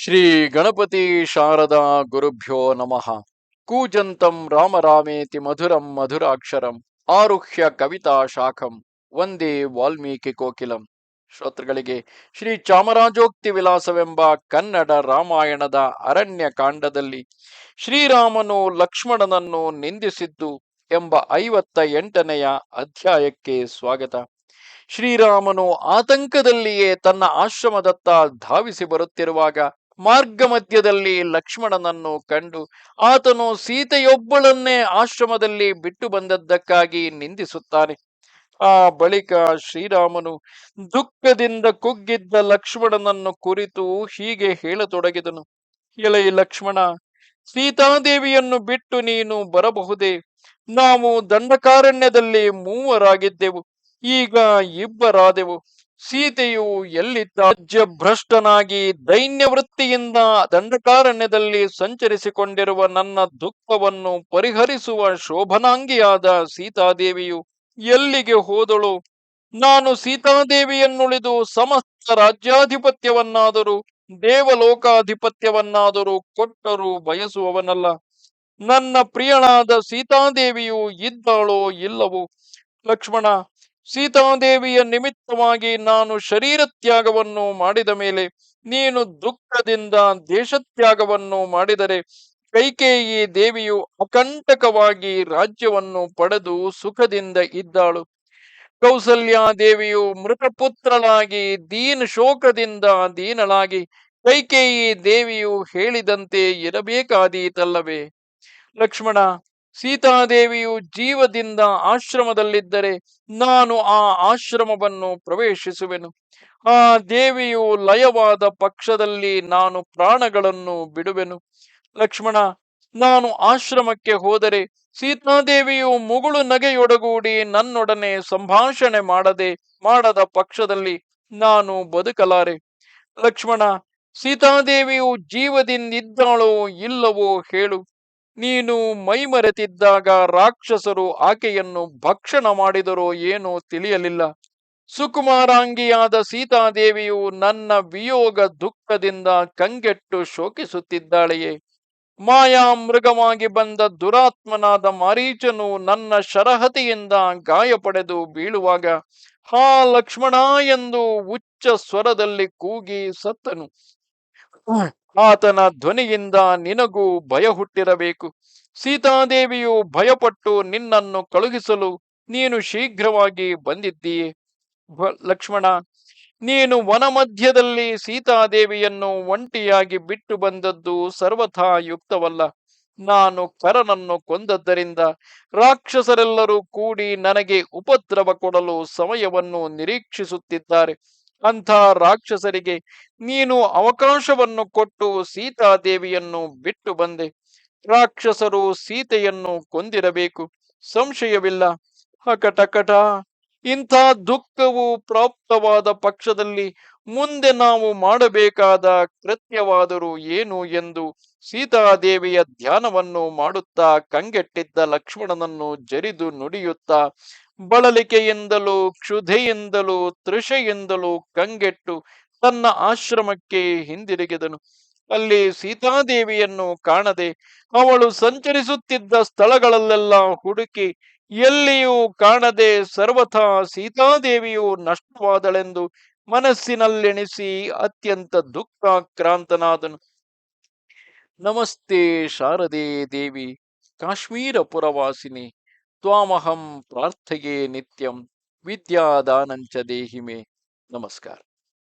ಶ್ರೀ ಗಣಪತಿ ಶಾರದಾ ಗುರುಭ್ಯೋ ನಮಃ. ಕೂಜಂತಂ ರಾಮ ರಾಮೇತಿ ಮಧುರಂ ಮಧುರಾಕ್ಷರಂ ಆರುಹ್ಯ ಕವಿತಾ ಶಾಖಂ ಒಂದೇ ವಾಲ್ಮೀಕಿ ಕೋಕಿಲಂ. ಶ್ರೋತೃಗಳಿಗೆ ಶ್ರೀ ಚಾಮರಾಜೋಕ್ತಿ ವಿಲಾಸವೆಂಬ ಕನ್ನಡ ರಾಮಾಯಣದ ಅರಣ್ಯ ಕಾಂಡದಲ್ಲಿ ಶ್ರೀರಾಮನು ಲಕ್ಷ್ಮಣನನ್ನು ನಿಂದಿಸಿದ್ದು ಎಂಬ ಐವತ್ತ ಎಂಟನೆಯ ಅಧ್ಯಾಯಕ್ಕೆ ಸ್ವಾಗತ. ಶ್ರೀರಾಮನು ಆತಂಕದಲ್ಲಿಯೇ ತನ್ನ ಆಶ್ರಮದತ್ತ ಧಾವಿಸಿ ಬರುತ್ತಿರುವಾಗ ಮಾರ್ಗ ಮಧ್ಯದಲ್ಲಿ ಲಕ್ಷ್ಮಣನನ್ನು ಕಂಡು ಆತನು ಸೀತೆಯೊಬ್ಬಳನ್ನೇ ಆಶ್ರಮದಲ್ಲಿ ಬಿಟ್ಟು ಬಂದದ್ದಕ್ಕಾಗಿ ನಿಂದಿಸುತ್ತಾನೆ. ಆ ಬಳಿಕ ಶ್ರೀರಾಮನು ದುಃಖದಿಂದ ಕುಗ್ಗಿದ್ದ ಲಕ್ಷ್ಮಣನನ್ನು ಕುರಿತು ಹೀಗೆ ಹೇಳತೊಡಗಿದನು. ಎಲೈ ಲಕ್ಷ್ಮಣ, ಸೀತಾದೇವಿಯನ್ನು ಬಿಟ್ಟು ನೀನು ಬರಬಹುದೇ? ನಾವು ದಂಡಕಾರಣ್ಯದಲ್ಲಿ ಮೂವರಾಗಿದ್ದೆವು. ಈಗ ಇಬ್ಬರಾದೆವು. ಸೀತೆಯು ಎಲ್ಲಿದ್ದ ರಾಜ್ಯ ಭ್ರಷ್ಟನಾಗಿ ದೈನ್ಯ ವೃತ್ತಿಯಿಂದ ದಂಡಕಾರಣ್ಯದಲ್ಲಿ ಸಂಚರಿಸಿಕೊಂಡಿರುವ ನನ್ನ ದುಃಖವನ್ನು ಪರಿಹರಿಸುವ ಶೋಭನಾಂಗಿಯಾದ ಸೀತಾದೇವಿಯು ಎಲ್ಲಿಗೆ ಹೋದಳು? ನಾನು ಸೀತಾದೇವಿಯನ್ನುಳಿದು ಸಮಸ್ತ ರಾಜ್ಯಾಧಿಪತ್ಯವನ್ನಾದರೂ, ದೇವಲೋಕಾಧಿಪತ್ಯವನ್ನಾದರೂ ಕೊಟ್ಟರೂ ಬಯಸುವವನಲ್ಲ. ನನ್ನ ಪ್ರಿಯಳಾದ ಸೀತಾದೇವಿಯು ಇದ್ದಾಳೋ ಇಲ್ಲವೋ? ಲಕ್ಷ್ಮಣ ಸೀತಾದೇವಿಯ ನಿಮಿತ್ತವಾಗಿ ನಾನು ಶರೀರ ತ್ಯಾಗವನ್ನು ಮಾಡಿದ ಮೇಲೆ ನೀನು ದುಃಖದಿಂದ ದೇಶತ್ಯಾಗವನ್ನು ಮಾಡಿದರೆ ಕೈಕೇಯಿ ದೇವಿಯು ಅಕಂಟಕವಾಗಿ ರಾಜ್ಯವನ್ನು ಪಡೆದು ಸುಖದಿಂದ ಇದ್ದಾಳು. ಕೌಸಲ್ಯ ದೇವಿಯು ಮೃತಪುತ್ರಳಾಗಿ, ದೀನ ಶೋಕದಿಂದ ದೀನಳಾಗಿ ಕೈಕೇಯಿ ದೇವಿಯು ಹೇಳಿದಂತೆ ಇರಬೇಕಾದೀತಲ್ಲವೇ? ಲಕ್ಷ್ಮಣ ಸೀತಾದೇವಿಯು ಜೀವದಿಂದ ಆಶ್ರಮದಲ್ಲಿದ್ದರೆ ನಾನು ಆ ಆಶ್ರಮವನ್ನು ಪ್ರವೇಶಿಸುವೆನು. ಆ ದೇವಿಯು ಲಯವಾದ ಪಕ್ಷದಲ್ಲಿ ನಾನು ಪ್ರಾಣಗಳನ್ನು ಬಿಡುವೆನು. ಲಕ್ಷ್ಮಣ, ನಾನು ಆಶ್ರಮಕ್ಕೆ ಹೋದರೆ ಸೀತಾದೇವಿಯು ಮುಗುಳು ನಗೆಯೊಡಗೂಡಿ ನನ್ನೊಡನೆ ಸಂಭಾಷಣೆ ಮಾಡದೆ ಮಾಡದ ಪಕ್ಷದಲ್ಲಿ ನಾನು ಬದುಕಲಾರೆ. ಲಕ್ಷ್ಮಣ, ಸೀತಾದೇವಿಯು ಜೀವದಿಂದಿದ್ದಾಳೋ ಇಲ್ಲವೋ ಹೇಳು. ನೀನು ಮೈಮರೆತಿದ್ದಾಗ ರಾಕ್ಷಸರು ಆಕೆಯನ್ನು ಭಕ್ಷಣ ಮಾಡಿದರೋ ಏನೋ ತಿಳಿಯಲಿಲ್ಲ. ಸುಕುಮಾರಾಂಗಿಯಾದ ಸೀತಾದೇವಿಯು ನನ್ನ ವಿಯೋಗ ದುಃಖದಿಂದ ಕಂಗೆಟ್ಟು ಶೋಕಿಸುತ್ತಿದ್ದಾಳೆಯೇ. ಮಾಯಾ ಮೃಗವಾಗಿ ಬಂದ ದುರಾತ್ಮನಾದ ಮಾರೀಚನು ನನ್ನ ಶರಹತಿಯಿಂದ ಗಾಯ ಪಡೆದು ಬೀಳುವಾಗ, ಹಾ ಲಕ್ಷ್ಮಣ ಎಂದು ಉಚ್ಚ ಸ್ವರದಲ್ಲಿ ಕೂಗಿ ಸತ್ತನು. ಆತನ ಧ್ವನಿಯಿಂದ ನಿನಗೂ ಭಯ ಹುಟ್ಟಿರಬೇಕು. ಸೀತಾದೇವಿಯು ಭಯಪಟ್ಟು ನಿನ್ನನ್ನು ಕಳುಹಿಸಲು ನೀನು ಶೀಘ್ರವಾಗಿ ಬಂದಿದ್ದೀಯೆ. ಲಕ್ಷ್ಮಣ, ನೀನು ವನ ಮಧ್ಯದಲ್ಲಿ ಸೀತಾದೇವಿಯನ್ನು ಒಂಟಿಯಾಗಿ ಬಿಟ್ಟು ಬಂದದ್ದು ಸರ್ವಥಾ ಯುಕ್ತವಲ್ಲ. ನಾನು ಕರನನ್ನು ಕೊಂದದ್ದರಿಂದ ರಾಕ್ಷಸರೆಲ್ಲರೂ ಕೂಡಿ ನನಗೆ ಉಪದ್ರವ ಕೊಡಲು ಸಮಯವನ್ನು ನಿರೀಕ್ಷಿಸುತ್ತಿದ್ದಾರೆ. ಅಂಥ ರಾಕ್ಷಸರಿಗೆ ನೀನು ಅವಕಾಶವನ್ನು ಕೊಟ್ಟು ಸೀತಾದೇವಿಯನ್ನು ಬಿಟ್ಟು ಬಂದೆ. ರಾಕ್ಷಸರು ಸೀತೆಯನ್ನು ಕೊಂದಿರಬೇಕು. ಸಂಶಯವಿಲ್ಲ. ಹಕಟಕಟ. ಇಂಥ ದುಃಖವು ಪ್ರಾಪ್ತವಾದ ಪಕ್ಷದಲ್ಲಿ ಮುಂದೆ ನಾವು ಮಾಡಬೇಕಾದ ಕೃತ್ಯವಾದರೂ ಏನು ಎಂದು ಸೀತಾದೇವಿಯ ಧ್ಯಾನವನ್ನು ಮಾಡುತ್ತಾ ಕಂಗೆಟ್ಟಿದ್ದ ಲಕ್ಷ್ಮಣನನ್ನು ಜರಿದು ನುಡಿಯುತ್ತಾ ಬಳಲಿಕೆಯಿಂದಲೂ, ಕ್ಷುಧೆಯಿಂದಲೂ, ತೃಷೆಯಿಂದಲೂ ಕಂಗೆಟ್ಟು ತನ್ನ ಆಶ್ರಮಕ್ಕೆ ಹಿಂದಿರುಗಿದನು. ಅಲ್ಲಿ ಸೀತಾದೇವಿಯನ್ನು ಕಾಣದೆ ಅವಳು ಸಂಚರಿಸುತ್ತಿದ್ದ ಸ್ಥಳಗಳಲ್ಲೆಲ್ಲ ಹುಡುಕಿ ಎಲ್ಲಿಯೂ ಕಾಣದೆ ಸರ್ವಥಾ ಸೀತಾದೇವಿಯು ನಷ್ಟವಾದಳೆಂದು ಮನಸ್ಸಿನಲ್ಲೆಣಿಸಿ ಅತ್ಯಂತ ದುಃಖಾಕ್ರಾಂತನಾದನು. ನಮಸ್ತೆ ಶಾರದೆ ದೇವಿ, ಕಾಶ್ಮೀರ ಪುರವಾಸಿನಿ. ತ್ವಾಮಹಂ ಪ್ರಾರ್ಥೆಯೇ ನಿತ್ಯಂ ವಿದ್ಯಾದಾನಂಚ ದೇಹಿಮೆ. ನಮಸ್ಕಾರ.